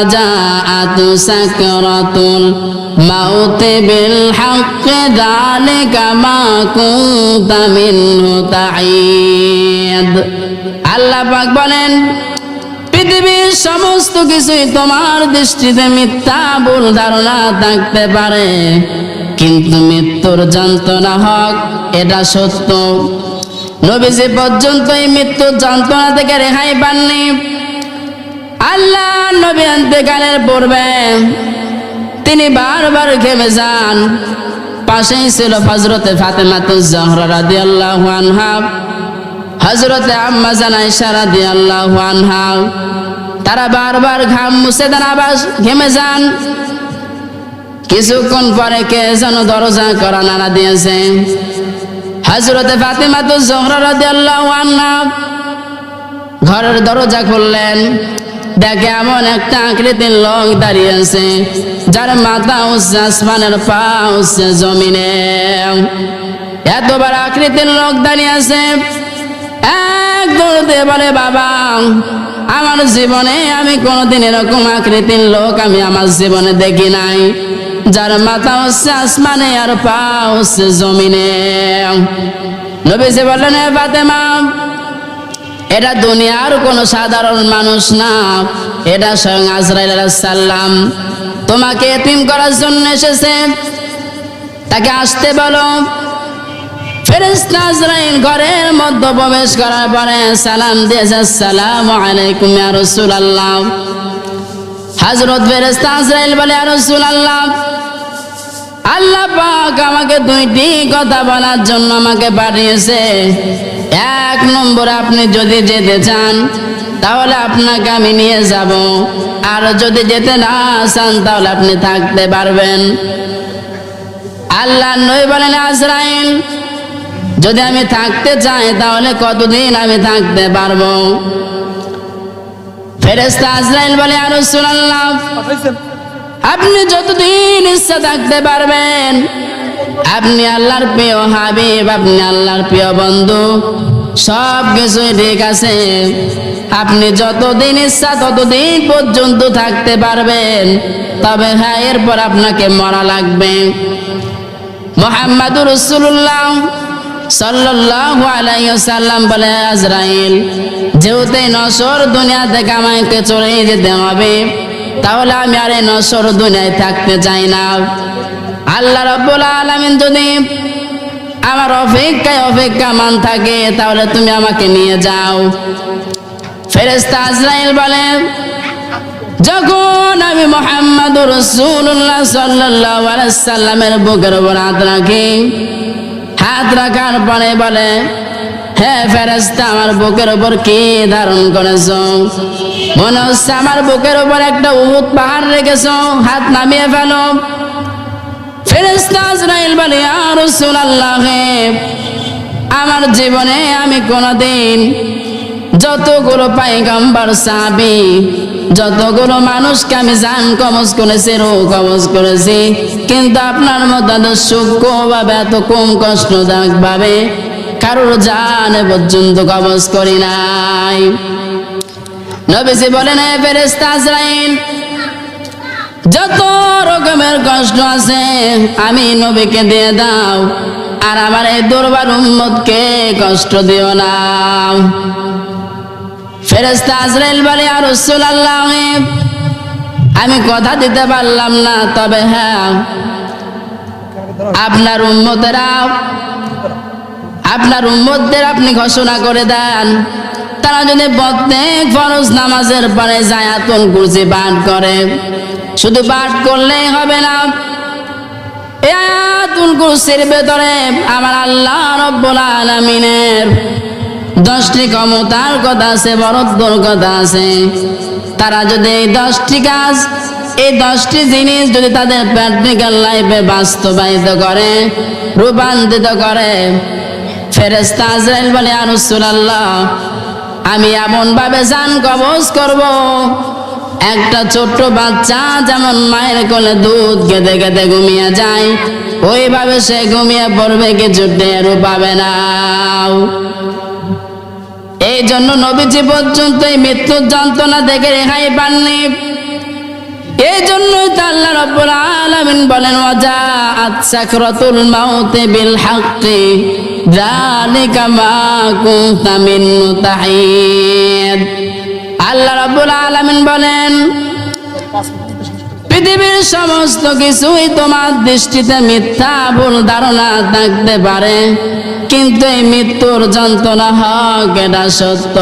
وجاءت سكرة الموت بالحق ذلك ما كنت منه تعيد আল্লাহ পাক বলেন পৃথিবীর সমস্ত কিছুই তোমার দৃষ্টিতে মিথ্যা ভুল ধারণা থাকতে পারে কিন্তু মৃত্যুর যন্ত্রণা হক এটা সত্য নবীজি পর্যন্ত এই মৃত্যুর যন্ত্রণা থেকে রেহাই পাননি আল্লাহ নবী অন্তেকালের পূর্বে তিনি বারবার ঘেমে যান। পাশেই ছিল হজরতে জহরা রাদিয়াল্লাহু আনহা। হজরতে আম্মা জান আয়েশা রাদিয়াল্লাহু আনহা। তারা বারবার ঘাম মুছে দেন, আবার ঘেমে যান। কিছুক্ষণ পরে কে যেন দরজা করা নাড়া দিয়েছে। হজরতে জহরা রাদিয়াল্লাহু আনহা ঘরের দরজা খুললেন। দেখে এমন একটা আকৃতির লোক দাঁড়িয়ে আছে, যার মাথা উঠছে আসমানের পা উঠছে জমিনে। এতবার আকৃতির লোক দাঁড়িয়ে আছে। এক দৌড়তে বলে, বাবা, আমার জীবনে আমি কোনোদিন এরকম আকৃতির লোক আমি আমার জীবনে দেখি নাই, যার মাথা হচ্ছে আসমানে আর পা হচ্ছে জমিনে। নবীজি বললেন "এ ফাতেমা এটা দুনিয়ার কোনো সাধারণ মানুষ না। এটা স্বয়ং আজরাইল সাল্লাম তোমাকে এতিম করার জন্য এসেছে। তাকে আসতে বলো। ফেরেশতা আজরাইল ঘরের মধ্যে প্রবেশ করার পরে সালাম দিয়েছে সালাম আলাইকুম ইয়া রাসূলুল্লাহ। হযরত ফেরেশতা আজরাইল বলে, ইয়া রাসূলুল্লাহ, আল্লাহ পাক আমাকে দুইটি কথা বলার জন্য আমাকে পাঠিয়েছে। এক নম্বর আপনি যদি যেতে চান তাহলে আপনাকে আমি নিয়ে যাব। আর যদি যেতে না চান তাহলে আপনি থাকতে পারবেন। আল্লাহ নই বলেন আজরাইল যদি আমি থাকতে চাই তাহলে কতদিন আমি থাকতে পারব? ফেরেস্তা আজরাইল বলে আর শুনলাম আপনি যতদিন ইচ্ছা থাকতে পারবেন আপনি আল্লাহর প্রিয় হাবিব, আপনি আল্লাহর প্রিয় বন্ধু। সব কিছুই ঠিক আছে। আপনি যতদিন ইচ্ছা ততদিন পর্যন্ত থাকতে পারবেন। তবে হ্যাঁ এরপর আপনাকে মরা লাগবে। মোহাম্মদুর রসুল্লাহ সাল্লাল্লাহু আলাইহি সাল্লাম বলে আজরাইল, যেহেতু নসর দুনিয়া থেকে আমাকে চলে যেতে হবে, তাহলে আমি আর নসর দুনিয়ায় থাকতে চাই না। আল্লাহ রাব্বুল আলামিন যদি আমার অপেক্ষায় অপেক্ষা মান থাকে, তাহলে তুমি আমাকে নিয়ে যাও। ফেরেস্তা আজরাইল বলে, যখন আমি মোহাম্মদ রসুল্লাহ সাল্লাহ সাল্লামের বুকের উপর হাত রাখি, হাত রাখার পরে বলে হ্যাঁ ফেরেস্তা আমার বুকের উপর কি ধারণ করেছ? মনে হচ্ছে আমার বুকের উপর একটা উহুদ পাহাড় রেখেছ, হাত নামিয়ে ফেলো। ফেরেস্তা আজরাইল বলে আর আল্লাহ আমার জীবনে আমি কোনোদিন যতগুলো পাইগাম্বার সাবি যতগুলো মানুষকে আমি জান কবজ করেছি রো কবজ করেছি, কিন্তু আপনার মতো এত সূক্ষ্ম এত কম কষ্টদায়ক ভাবে কারোর জান পর্যন্ত কবজ করি নাই। নবীজি বলেন ফেরেস্তা যত রকমের কষ্ট আছে, আমি নবীকে দিয়ে দাও। আর আমার এই দুর্বার উম্মতকে কষ্ট দিও না। ফেরেস্তা আজরাইল বলে আর রসুল আল্লাহ আমি কথা দিতে পারলাম না, তবে হ্যাঁ আপনার উম্মতেরা, আপনার উম্মতদের আপনি ঘোষণা করে দেন। তারা যদি প্রত্যেক ফরজ নামাজের পরে জায়াতুল কুরসি পাঠ করে শুধু পাঠ করলেই হবে না। আয়াতুল কুরসির ভেতরে আমার আল্লাহ রব্বুল আলামিনের দশটি ক্ষমতার কথা আছে, বরদ্দর কথা আছে। তারা যদি এই দশটি কাজ, এই দশটি জিনিস যদি তাদের প্র্যাকটিক্যাল লাইফে বাস্তবায়িত করে, রূপান্তরিত করে ফেরেস্তা আজরাইল বলে আর আমি এমন ভাবে জান কবজ করব একটা ছোট্ট বাচ্চা যেমন মায়ের কোলে দুধ খেতে খেতে ঘুমিয়ে যায়, ওইভাবে সে ঘুমিয়ে পড়বে কিছু টেরও পাবে না। এই জন্য নবীজি পর্যন্ত মৃত্যুর যন্ত্রণা থেকে রেহাই পাননি। এই আল্লাহ রাব্বুল আলামিন বলেন ওয়াজাআত সাকরাতুল মাউতি বিল হাক্কি, যালিকা মা কুনতা তাহিদ আল্লাহ রাব্বুল আলামিন বলেন, পৃথিবীর সমস্ত কিছুই তোমার দৃষ্টিতে মিথ্যা, ভুল ধারণা থাকতে পারে। কিন্তু এই মৃত্যুর যন্ত্রণা হক, এটা সত্য।